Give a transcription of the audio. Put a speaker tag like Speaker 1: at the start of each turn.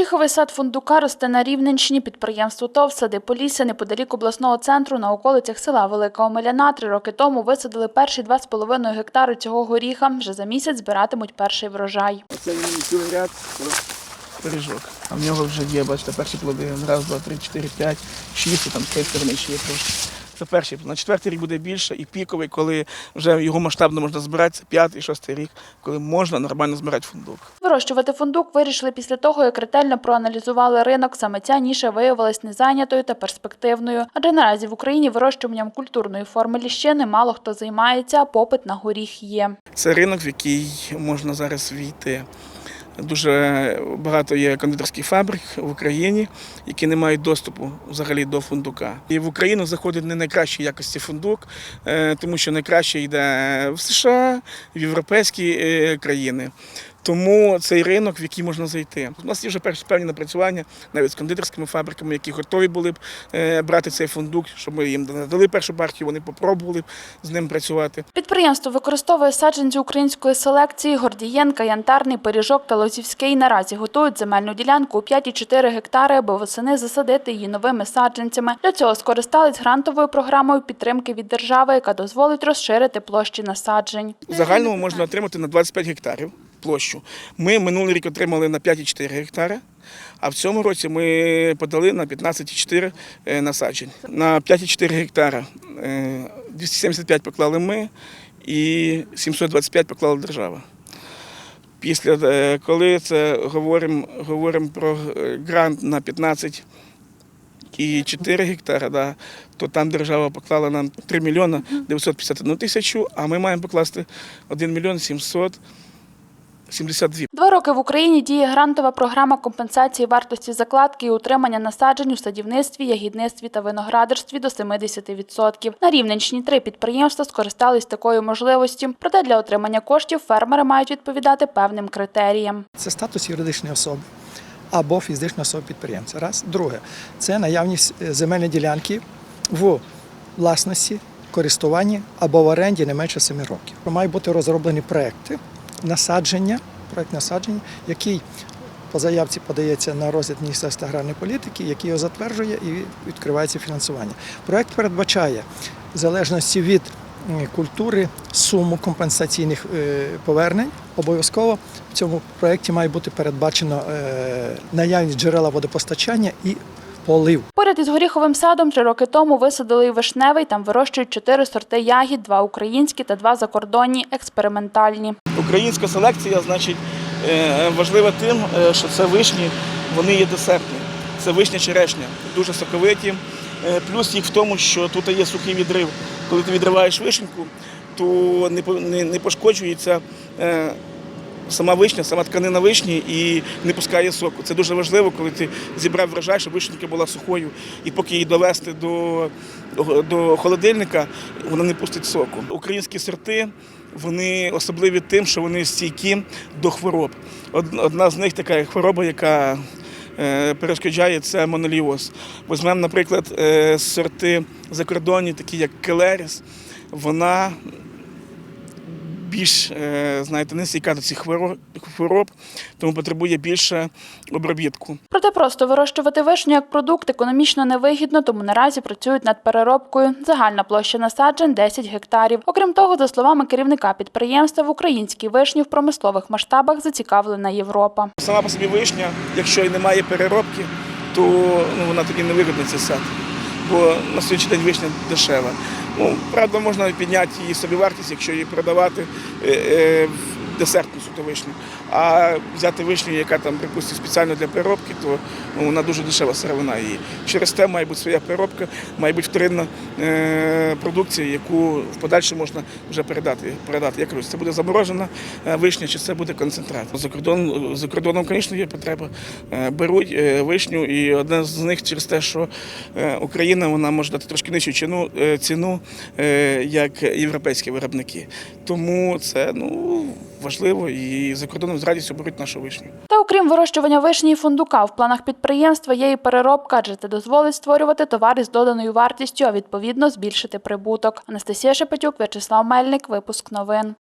Speaker 1: Горіховий сад фундука росте на Рівненщині. Підприємство ТОВ «Сади Полісся неподалік обласного центру на околицях села Велика Омеляна. Три роки тому висадили перші 2,5 гектари цього горіха. Вже за місяць збиратимуть перший врожай.
Speaker 2: Це цілий ряд пиріжок. А в нього вже є, бачите, перші плоди. Раз, два, три, чотири, п'ять, шість, там з цієї ще є. Це перший. На четвертий рік буде більше і піковий, коли вже його масштабно можна збирати. Це п'ятий, шостий рік, коли можна нормально збирати фундук.
Speaker 1: Вирощувати фундук вирішили після того, як ретельно проаналізували ринок. Саме ця ніша виявилась незайнятою та перспективною. Адже наразі в Україні вирощуванням культурної форми ліщини мало хто займається, а попит на горіх є.
Speaker 2: Це ринок, в який можна зараз війти. Дуже багато є кондитерських фабрик в Україні, які не мають доступу взагалі до фундука. І в Україну заходить не найкращої якості фундук, е, тому що найкраще йде в США, в європейські е, країни. Тому цей ринок, в який можна зайти. У нас є вже перші певні напрацювання навіть з кондитерськими фабриками, які готові були б е, брати цей фундук, щоб ми їм надали першу партію, вони попробували б з ним працювати.
Speaker 1: Підприємство використовує саджанці української селекції Гордієнка, Янтарний, Пиріжок та Лозівський. Наразі готують земельну ділянку у 5,4 гектари, аби восени засадити її новими саджанцями. Для цього скористались грантовою програмою підтримки від держави, яка дозволить розширити площі насаджень.
Speaker 2: Загальному можна отримати на 25 гектарів площу. Ми минулий рік отримали на 5,4 гектари, а в цьому році ми подали на 15,4 е, насаджень. На 5,4 гектара е, 275 поклали ми і 725 поклала держава. Після е, коли це говоримо, говоримо про е, грант на 15 і 4 гектара, да, то там держава поклала нам 3 мільйона 951 тисячу, а ми маємо покласти 1 мільйон 772.
Speaker 1: Два роки в Україні діє грантова програма компенсації вартості закладки і утримання насаджень у садівництві, ягідництві та виноградарстві до 70%. На Рівненщині три підприємства скористались такою можливістю. Проте для отримання коштів фермери мають відповідати певним критеріям.
Speaker 3: Це статус юридичної особи або фізичної особи підприємця. Раз. Друге, це наявність е, земельної ділянки в власності, користуванні або в оренді не менше 7 років. Мають бути розроблені проекти насадження, проект насадження, який по заявці подається на розгляд Міністерства аграрної політики, який його затверджує і відкривається фінансування. Проект передбачає в залежності від культури суму компенсаційних е, повернень. Обов'язково в цьому проєкті має бути передбачено е, наявність джерела водопостачання і полив.
Speaker 1: Поряд із горіховим садом три роки тому висадили і вишневий. Там вирощують чотири сорти ягід, два українські та два закордонні, експериментальні.
Speaker 2: Українська селекція, значить, е, важлива тим, е, що це вишні, вони є десертні. Це вишня черешня, дуже соковиті. Е, Плюс їх в тому, що тут є сухий відрив. Коли ти відриваєш вишеньку, то не по- не- не пошкоджується сама вишня, сама тканина вишні і не пускає соку. Це дуже важливо, коли ти зібрав врожай, щоб вишенька була сухою, і поки її довести до, до холодильника, вона не пустить соку. Українські сорти вони особливі тим, що вони стійкі до хвороб. Одна з них така хвороба, яка е, перешкоджає, це моноліоз. Візьмемо, наприклад, е, сорти закордонні, такі як Келеріс, вона більш, е, знаєте, не стійка до цих хвороб, тому потребує більше обробітку.
Speaker 1: Проте просто вирощувати вишню як продукт економічно невигідно, тому наразі працюють над переробкою. Загальна площа насаджень 10 гектарів. Окрім того, за словами керівника підприємства, в українській вишні в промислових масштабах зацікавлена Європа.
Speaker 2: Сама по собі вишня, якщо і немає переробки, то ну, вона тоді не вигідна цей сад. Бо на сьогоднішній день вишня дешева. Ну, правда, можна підняти її собівартість, якщо її продавати. Е, е, десертну суто вишню. А взяти вишню, яка там, припустимо, спеціально для переробки, то ну, вона дуже дешева сировина її. Через те має бути своя переробка, має бути вторинна е, продукція, яку в подальшому можна вже передати. передати. Я кажу, це буде заморожена е, вишня, чи це буде концентрат. За кордон, за кордоном, звісно, є потреба. Е, Беруть е, вишню, і одна з них через те, що Україна вона може дати трошки нижчу ціну, ціну як європейські виробники. Тому це ну, важливо і за кордоном з радістю беруть нашу вишню.
Speaker 1: Та окрім вирощування вишні і фундука, в планах підприємства є і переробка, адже це дозволить створювати товари з доданою вартістю, а відповідно збільшити прибуток. Анастасія Шепетюк, В'ячеслав Мельник, випуск новин.